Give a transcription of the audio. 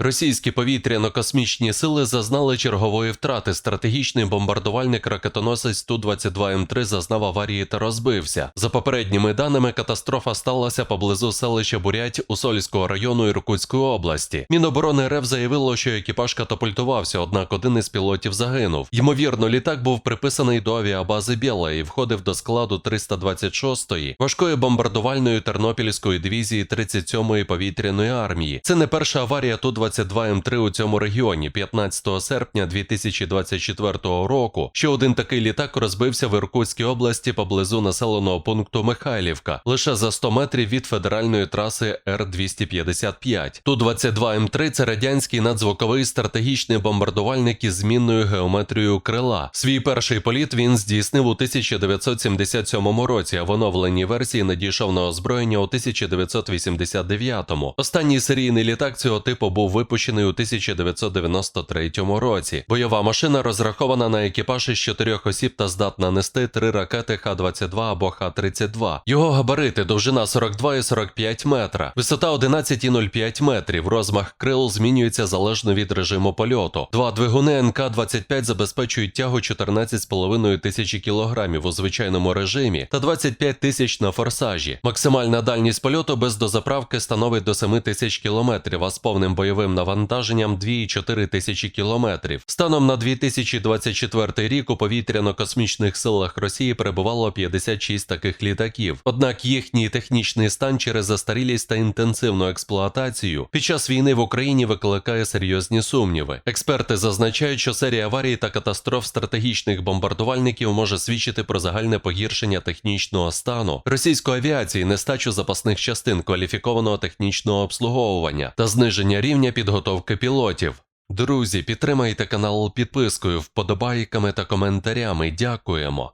Російські повітряно-космічні сили зазнали чергової втрати. Стратегічний бомбардувальник ракетоносець Ту-22М3 зазнав аварії та розбився. За попередніми даними, катастрофа сталася поблизу селища Бурять Усольського району Іркутської області. Міноборони РФ заявило, що екіпаж катапультувався, однак один із пілотів загинув. Ймовірно, літак був приписаний до авіабази Біла і входив до складу 326-ї важкої бомбардувальної Тернопільської дивізії 37-ї повітряної армії. Це не перша аварія Ту-22М3 у цьому регіоні. 15 серпня 2024 року ще один такий літак розбився в Іркутській області поблизу населеного пункту Михайлівка, лише за 100 метрів від федеральної траси Р-255. Ту-22М3 – це радянський надзвуковий стратегічний бомбардувальник із змінною геометрією крила. Свій перший політ він здійснив у 1977 році, а в оновленій версії надійшов на озброєння у 1989-му. Останній серійний літак цього типу був випущений у 1993 році. Бойова машина розрахована на екіпаж із чотирьох осіб та здатна нести три ракети Х-22 або Х-32. Його габарити довжина 42 і 45 метра, висота 11,05 метрів. Розмах крил змінюється залежно від режиму польоту. Два двигуни НК-25 забезпечують тягу 14,5 тисячі кілограмів у звичайному режимі та 25 тисяч на форсажі. Максимальна дальність польоту без дозаправки становить до 7 тисяч кілометрів, а з повним бойовим навантаженням 2,4 тисячі кілометрів. Станом на 2024 рік у повітряно-космічних силах Росії перебувало 56 таких літаків. Однак їхній технічний стан через застарілість та інтенсивну експлуатацію під час війни в Україні викликає серйозні сумніви. Експерти зазначають, що серія аварій та катастроф стратегічних бомбардувальників може свідчити про загальне погіршення технічного стану російської авіації, нестачу запасних частин кваліфікованого технічного обслуговування та зниження рівня підготовки пілотів. Друзі, підтримайте канал підпискою, вподобайками та коментарями. Дякуємо.